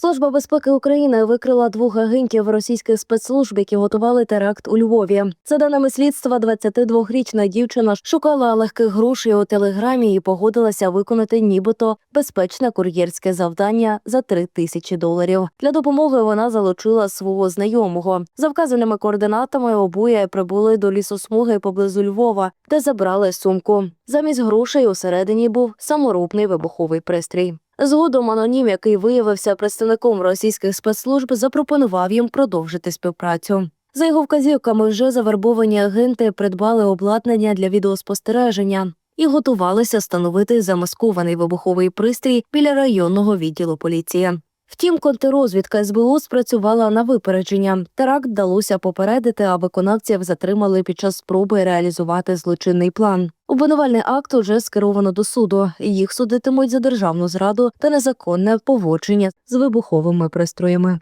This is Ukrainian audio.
Служба безпеки України викрила двох агентів російських спецслужб, які готували теракт у Львові. За даними слідства, 22-річна дівчина шукала легких грошей у телеграмі і погодилася виконати нібито безпечне кур'єрське завдання за 3 тисячі доларів. Для допомоги вона залучила свого знайомого. За вказаними координатами обоє прибули до лісосмуги поблизу Львова, де забрали сумку. Замість грошей усередині був саморобний вибуховий пристрій. Згодом анонім, який виявився представником російських спецслужб, запропонував їм продовжити співпрацю. За його вказівками, вже завербовані агенти придбали обладнання для відеоспостереження і готувалися встановити замаскований вибуховий пристрій біля районного відділу поліції. Втім, контррозвідка СБУ спрацювала на випередження. Теракт вдалося попередити, а виконавців затримали під час спроби реалізувати злочинний план. Обвинувальний акт уже скеровано до суду. Їх судитимуть за державну зраду та незаконне поводження з вибуховими пристроями.